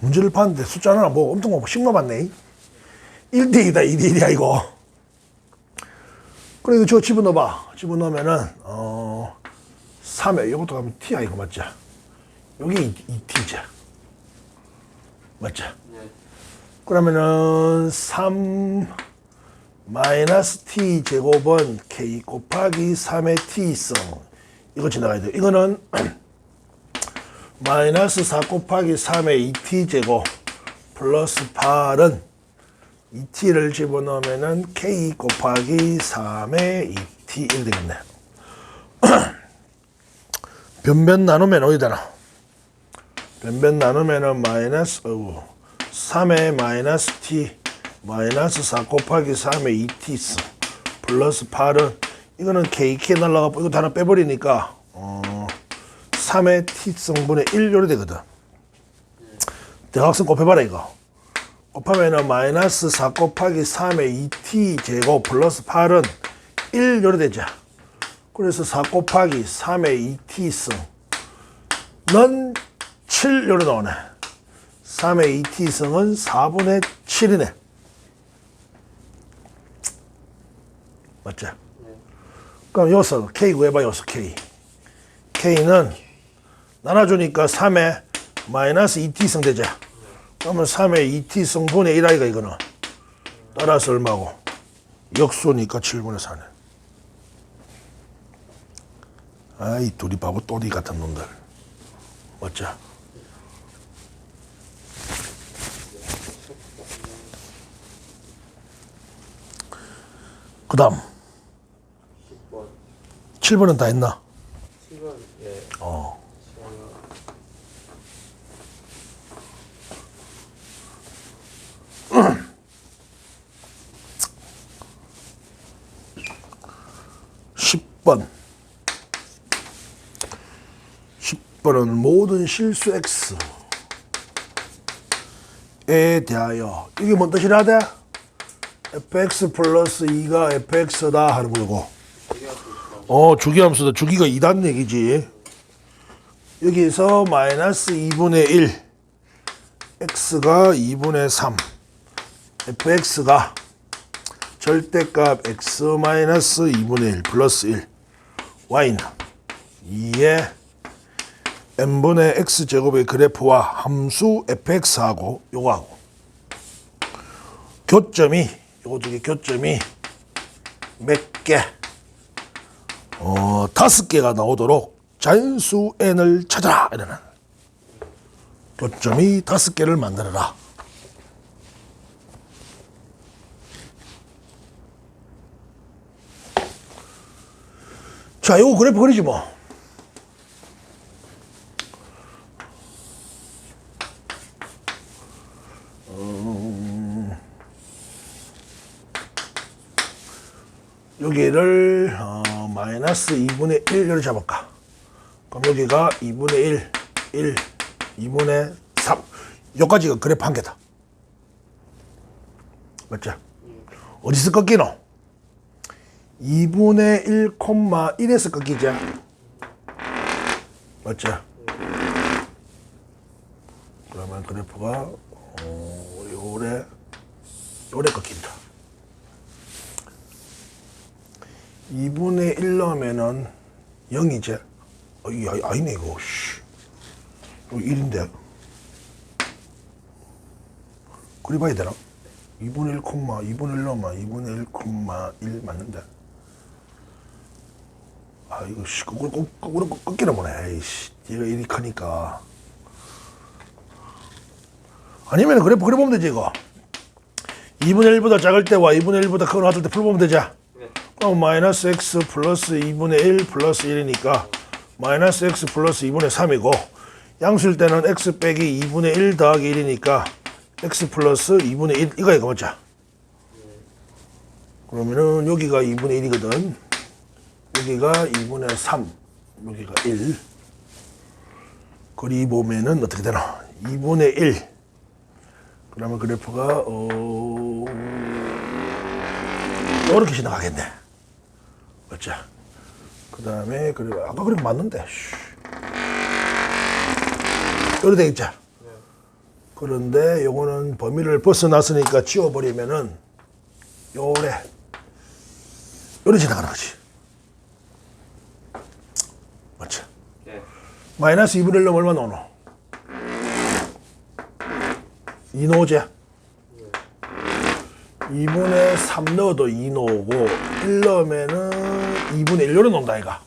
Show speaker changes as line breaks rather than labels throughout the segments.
문제를 봤는데 숫자는 안 보고 엄청 보고 식만 봤네. 1대2다, 2대1이야, 이거. 그래, 이거 저 집어넣어봐. 집어넣으면은, 어, 3에, 이것도 가면 T야, 이거 맞죠? 여기 2T죠. 맞죠? 그러면은 3 마이너스 t 제곱은 k 곱하기 3의 t성 이거 지나가야 돼. 이거는 마이너스 4 곱하기 3의 2t 제곱 플러스 8은 2t를 집어넣으면은 k 곱하기 3의 2t 이렇게 되겠네. 변변 나누면 어디 되나? 변변 나누면은 마이너스 어우 3의 마이너스 t 마이너스 4 곱하기 3의 2t 있어 플러스 8은 이거는 kk 날라가고 이거 하나 빼버리니까 어 3의 t 성분의 1 요리 되거든 대각선 곱해봐라 이거 곱하면은 마이너스 4 곱하기 3의 2t 제곱 플러스 8은 1 요리 되죠 그래서 4 곱하기 3의 2t 성는 7 요리 나오네 3의 2t승은 4분의 7이네. 맞죠? 그럼 여기서 K 구해봐, 여기서 K. K는 나눠주니까 3의 마이너스 2t승 되죠? 그러면 3의 2t승 분의 1아이가 이거는. 따라서 얼마고? 역수니까 7분의 4네. 아이, 둘이 바보 또리 같은 놈들. 맞죠? 그 다음
10번
7번은 다 했나?
10번.
10번은 모든 실수 X. 에 대하여 이게 뭔 뜻이라 돼? fx 플러스 2가 fx다 하는 거고 어 주기함수다 주기가 2단 얘기지 여기서 마이너스 2분의 1 x가 2분의 3 fx가 절대값 x 마이너스 2분의 1 플러스 1 y는 2의 n분의 x 제곱의 그래프와 함수 fx하고 요거하고 교점이 요거 두 개 교점이 몇 개? 어, 다섯 개가 나오도록 자연수 n을 찾아라 이러는 교점이 다섯 개를 만들어라. 자, 이거 그래프 그리지 뭐. 음, 여기를 어, 마이너스 2분의 1을 잡을까? 그럼 여기가 2분의 1, 1, 2분의 3. 여기까지가 그래프 한 개다. 맞죠? 어디서 꺾이노? 2분의 1, 1에서 꺾이지. 맞죠? 그러면 그래프가 어, 요래 요래 꺾인다. 2분의 1 넣으면은 0이지. 어, 이 아니, 아니네 이거. 씨. 이거 1인데. 그리 봐야 되나? 2분의 1, 2분의 1 넣으면 2분의 1, 1 맞는데. 아 이거 씨 거꾸로 꺾- 거꾸로 꺾- 꺾이나 보네. 에이씨 얘가 이리 크니까. 아니면 그래 그래 보면 되지 이거. 2분의 1보다 작을 때와 2분의 1보다 큰거 같을 때 풀보면 되지. 그럼 마이너스 x 플러스 2분의 1 플러스 1이니까 마이너스 x 플러스 2분의 3이고 양수일 때는 x 빼기 2분의 1 더하기 1이니까 x 플러스 2분의 1 이거 이거 맞죠? 그러면은 여기가 2분의 1이거든 여기가 2분의 3 여기가 1 그리 보면은 어떻게 되나 2분의 1 그러면 그래프가 어 이렇게 지나가겠네 맞죠? 그 다음에 그래 아까 그림 맞는데 씨. 이렇게 되겠죠? 그런데 요거는 범위를 벗어났으니까 지워버리면은 요래 요래 지나가는 거지. 맞죠?
네.
마이너스 2분의 1 넣으면 얼마 나오노? 2 넣으지? 2분의 3 넣어도 2 넣고 1 넣으면은 2분의 1 요래 넣는다 이가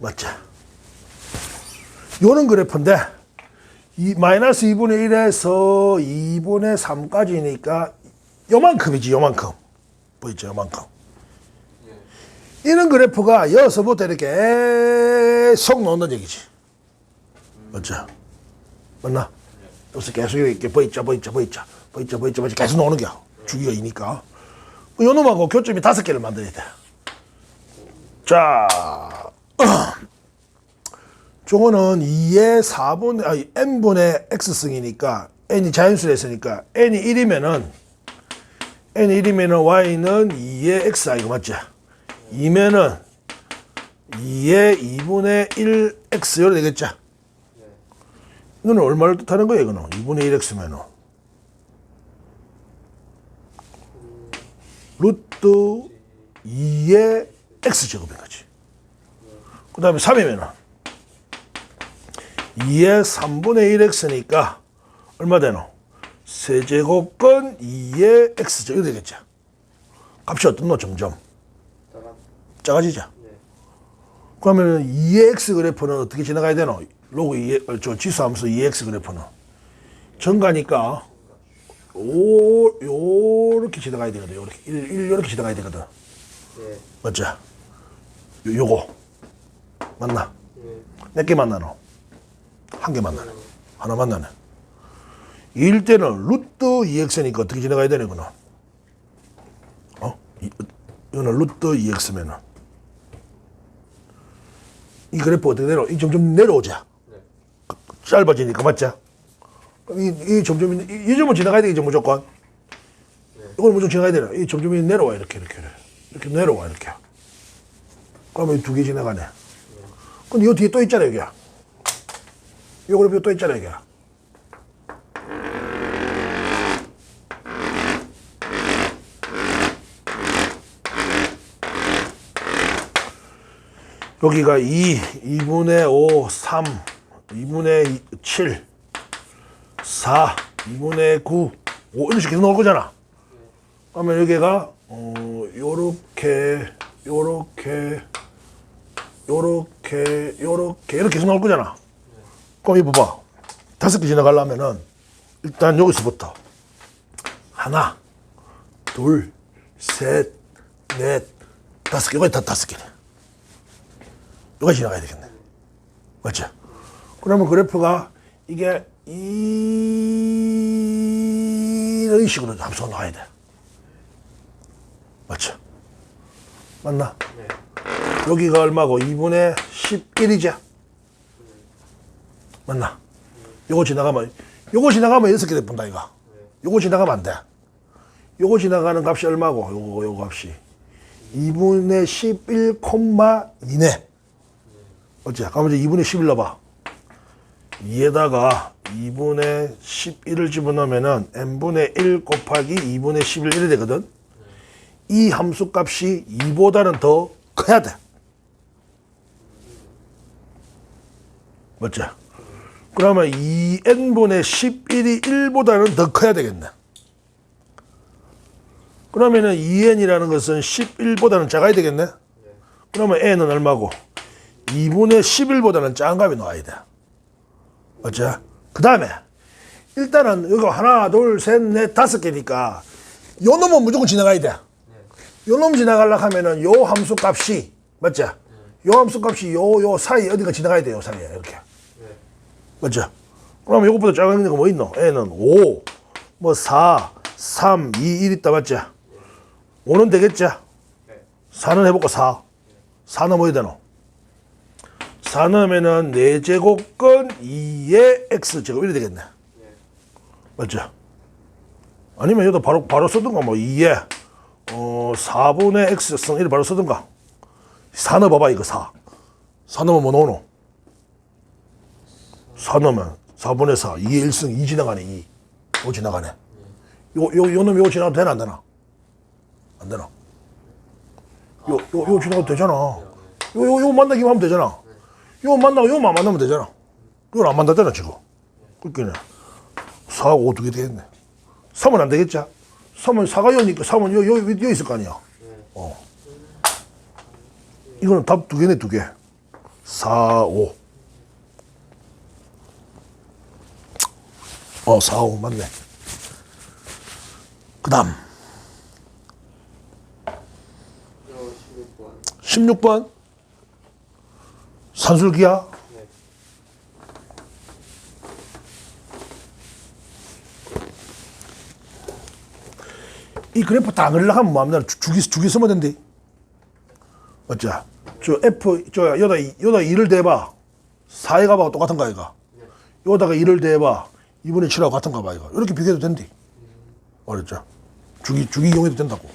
맞지? 요는 그래프인데 이 마이너스 2분의 1에서 2분의 3까지니까 요만큼이지 요만큼 보이죠 요만큼 이런 그래프가 여기서부터 이렇게 계속 놓는 얘기지 맞죠? 맞나? 여기서 계속 이렇게 보이죠 보이죠 보이죠 보이죠 보이죠 보이죠 계속 놓는 거야 주기가 이니까 요 놈하고 교점이 다섯 개를 만들어야 돼 자, 저거는 2의 4분, 아니, n분의 x승이니까, n이 자연수로 했으니까, n이 1이면은, n이 1이면은 y는 2의 x, 아, 이거 맞지? 2면은 2의 2분의 1x, 이래 되겠죠? 이거는 얼마를 뜻하는 거예요, 이거는? 2분의 1x면은. 루트 2의 x 제곱인 거지. 그 다음에 3이면은 2의 3분의 1x니까 얼마 되노? 세제곱건 2의 x 제곱이 되겠죠. 값이 어떻노? 점점
따라.
작아지죠.
네.
그러면 2의 x 그래프는 어떻게 지나가야 되노? 로그 2의, 어, 저 지수함수 2의 x 그래프는 전가니까 오, 요렇게 지나가야 되거든. 요렇게 1, 1 요렇게 지나가야 되거든.
네.
맞죠? 요, 요거 맞나?
네.
몇개 만나노? 한 개 만나네. 하나 만나네. 이일 때는 루트 2x니까 어떻게 지나가야 그는? 어? 이, 이거는 루트 2x면은. 이 그래프 어떻게 내려? 이 점점 내려오자.
네.
짧아지니까, 맞죠? 이, 이 점점, 이, 이 점은 지나가야 되겠죠, 무조건. 이걸 무조건 지나가야 되나? 이 점점이 내려와, 이렇게, 이렇게. 이렇게 내려와, 이렇게. 그러면 두 개 지나가네. 근데 이 뒤에 또 있잖아, 여기야. 요 그래프 또 있잖아, 여기야. 여기가 2, 2분의 5, 3, 2분의 7, 4, 2분의 9, 5 이런 식으로 계속 나올 거잖아. 그러면 여기가 어 요렇게 요렇게 요렇게 요렇게 이렇게 계속 나올 거잖아. 그럼 이 봐봐. 다섯 개 지나가려면은 일단 여기서부터 하나, 둘, 셋, 넷, 다섯 개. 여기 다 다섯 개네. 여기 지나가야 되겠네. 맞죠? 그러면 그래프가 이게 이런 식으로 함수가 나와야 돼. 맞죠? 맞나?
네.
여기가 얼마고? 2분의 11이죠? 맞나? 요거 지나가면, 요거 지나가면 여섯 개 돼본다, 이거. 요거 지나가면 안 돼. 요거 지나가는 값이 얼마고? 요거, 요거 값이. 2분의 11, 2네. 어째? 이제 2분의 11 넣어봐. 2에다가 2분의 11을 집어넣으면은 n분의 1 곱하기 2분의 11 1이 되거든. 이 함수 값이 2보다는 더 커야 돼. 맞죠? 그러면 2n분의 11이 1보다는 더 커야 되겠네. 그러면은 2n이라는 것은 11보다는 작아야 되겠네. 그러면 n은 얼마고? 2분의 11보다는 작은 값이 나와야 돼. 맞죠? 그 다음에 일단은 이거 하나, 둘, 셋, 넷, 다섯 개니까 요 놈은 무조건 지나가야 돼. 요 놈 지나가려고 하면은 요 함수 값이 맞죠? 요 함수 값이 요 요 사이 어디가 지나가야 돼요 사이에 이렇게
네.
맞죠? 그럼 요것보다 작은 거 뭐 있노? n은 5, 뭐 4, 3, 2, 1 있다 맞죠? 5는 되겠죠?
네.
4는 해볼까 4 4는 뭐 해야 되노? 4 넣으면은 4제곱건 2의 x제곱 이래 되겠네
네.
맞죠? 아니면 여기다 바로 바로 쓰든가 뭐 2에 어 4분의 x승 이래 바로 쓰든가 4 넣어봐봐 이거 4 4 넣으면 뭐 나오노? 4 넣으면 4분의 4. 2의 1승 2 지나가네, 2. 5 지나가네. 요, 요, 요 놈이 요 지나가도 되나, 안 되나? 안 되나? 요, 요, 요 지나가도 되잖아. 요, 요, 요 만나기만 하면 되잖아. 요 만나고 요만 만나면 되잖아. 이건 안 만났잖아, 지금. 그렇게네. 4, 5두 개 되겠네. 3은 안 되겠지? 3은 4가 여니까 3은 요, 요, 요 있을 거 아니야. 어. 이거는 답 두 개네, 두 개. 4, 5. 어, 4, 5 맞네. 그 다음,
요 16번.
16번. 산술기야.
네.
이 그래프 다 그리려면 뭐하면 주기, 주기 쓰면 된대. 맞자? 저 F, 저, 여다, 여다 2를 대봐. 4의 값하고 똑같은 거 아이가? 여다가 2를 대봐. 2분의 7하고 같은 거 봐, 이거. 이렇게 비교해도 된대. 알았죠? 주기, 주기 이용해도 된다고.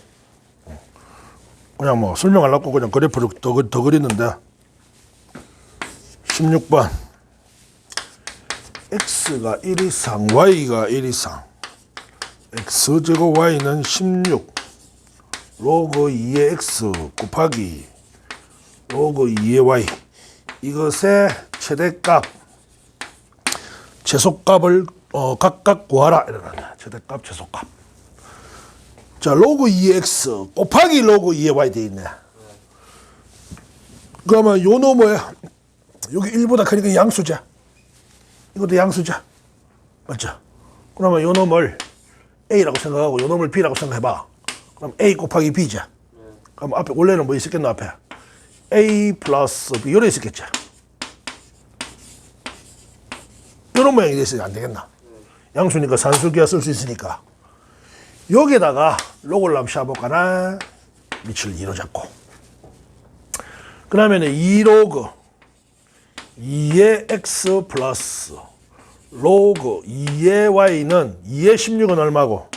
어. 그냥 뭐 설명하려고 그냥 그래프를 더, 그- 더 그렸는데. 16번. x가 1 이상, y가 1 이상. x제곱 y는 16 로그 2의 x 곱하기 로그 2의 y. 이것의 최대값. 최소값을 어, 각각 구하라 이러나 최대값 최소값. 자 로그 2의 x 곱하기 로그 2의 y 돼 있네. 그러면 요 놈의 여기 1보다 크니까 양수자 이것도 양수자 맞죠 그러면 요 놈을 A라고 생각하고 요 놈을 B라고 생각해봐. 그럼 A 곱하기 B자. 그럼 앞에 원래는 뭐 있었겠노 앞에? A 플러스 B 요래 있었겠지. 이런 모양이 됐으면 안 되겠나? 양수니까 산술기가 쓸 수 있으니까 여기에다가 한번 샤볼까나 밑을 2로 잡고 그 다음에는 2로그 2의 x 플러스 로그 2의 y는 2의 16은 얼마고?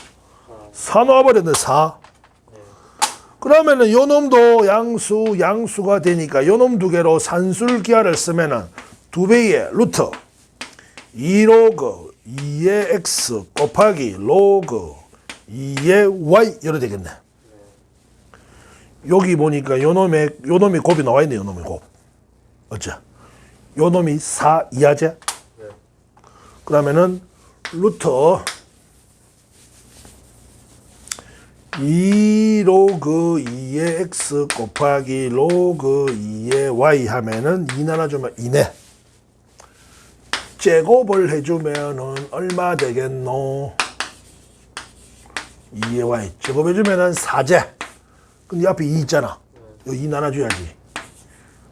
4 놓아버렸네 4 그러면은 요 놈도 양수 양수가 되니까 요 놈 두 개로 산술기하를 쓰면은 두 배의 루트. 2 로그 2의 x 곱하기 로그 2의 y 이래 되겠네. 여기 보니까 요 놈의 요 놈이 곱이 나와 있네 요 놈이 곱. 어째 요 놈이 4 이하제
네.
그러면은 루트 2 로그 2의 x 곱하기 로그 2의 y 하면은 2 나눠주면 2네. 제곱을 해주면은 얼마 되겠노? 2의 y 제곱해주면은 4제. 근데 앞에 2 있잖아. 여기 2 나눠줘야지.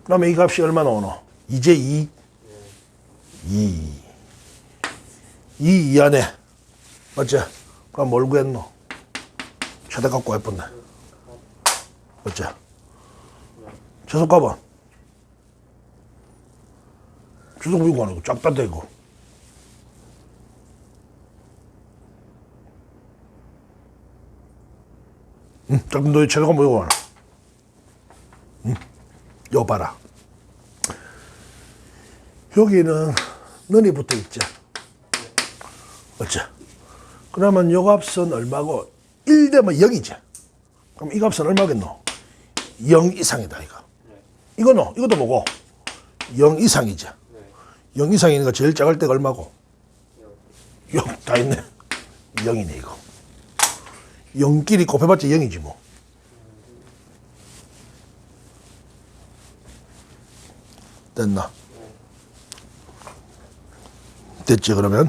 그러면 이 값이 얼마 나오노? 2제 2. 2. 2 이하네. 맞지? 그럼 뭘 구했노? 최대값 구해본네. 맞지? 최소 값은? 최소값 이거 아니고 짝다 대고. 응, 짝다 너의 최소값 뭐이거 하나? 응, 여 봐라. 여기는 너이 붙어 있지. 맞죠? 그러면 요 값은 얼마고 1 되면 0이지. 그럼 이 값은 얼마겠노? 0 이상이다 이거. 이거는 이것도 뭐고? 0 이상이지.
네.
0 이상이니까 제일 작을 때가 얼마고? 0. 다 있네. 0이네 이거. 0끼리 곱해봤자 0이지 뭐. 됐나? 됐지 그러면?